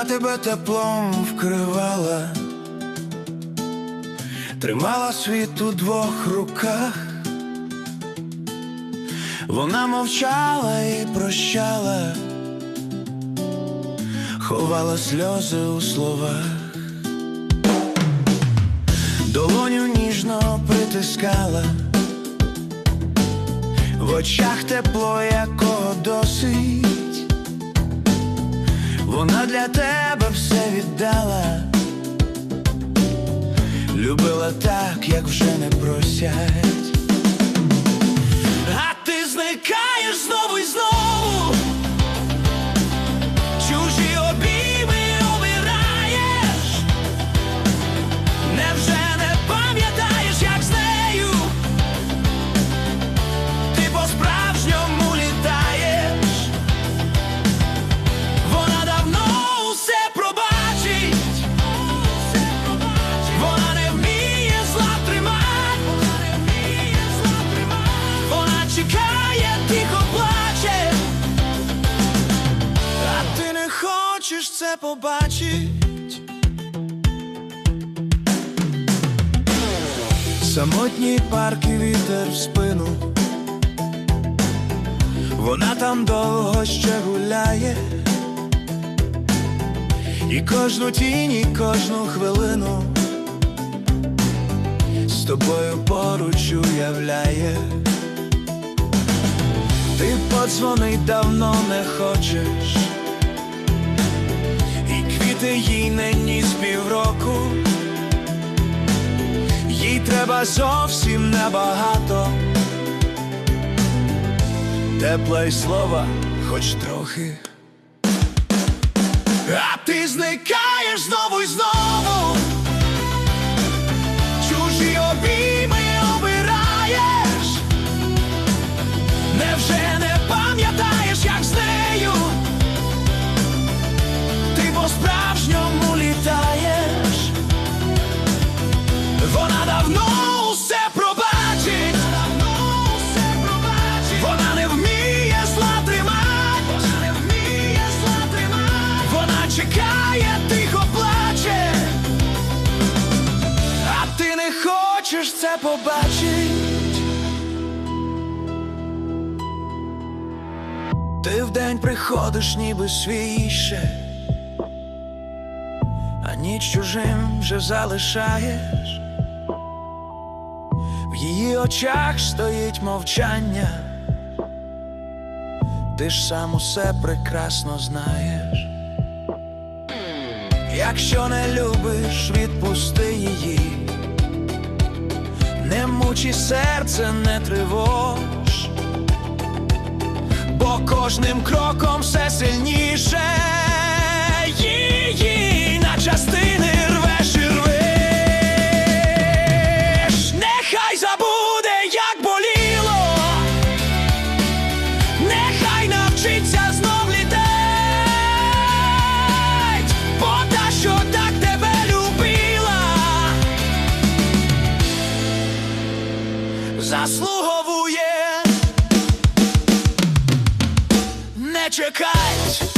Вона тебе теплом вкривала, тримала світ у двох руках, вона мовчала і прощала, ховала сльози у словах, долоню ніжно притискала, в очах тепло, якого досить. Вона для тебе все віддала, любила так, як вже не просять. А ти зникаєш знову і знову, це побачить. Самотній парк і вітер в спину. Вона там довго ще гуляє, і кожну тінь, і кожну хвилину з тобою поруч уявляє. Ти подзвонить давно не хочеш, і їй не з півроку. Їй треба зовсім небагато тепла й слова, хоч трохи. А ти зникаєш знову і знову, вона давно усе пробачить. Вона не вміє зла тримать, вона не вміє зла тримать, вона чекає, тихо плаче, а ти не хочеш це побачить. Ти вдень приходиш, ніби свіше, а ніч чужим вже залишаєш. Її очах стоїть мовчання, ти ж сам усе прекрасно знаєш. Якщо не любиш, відпусти її, не мучи серце, не тривож, бо кожним кроком все сильніше чекай,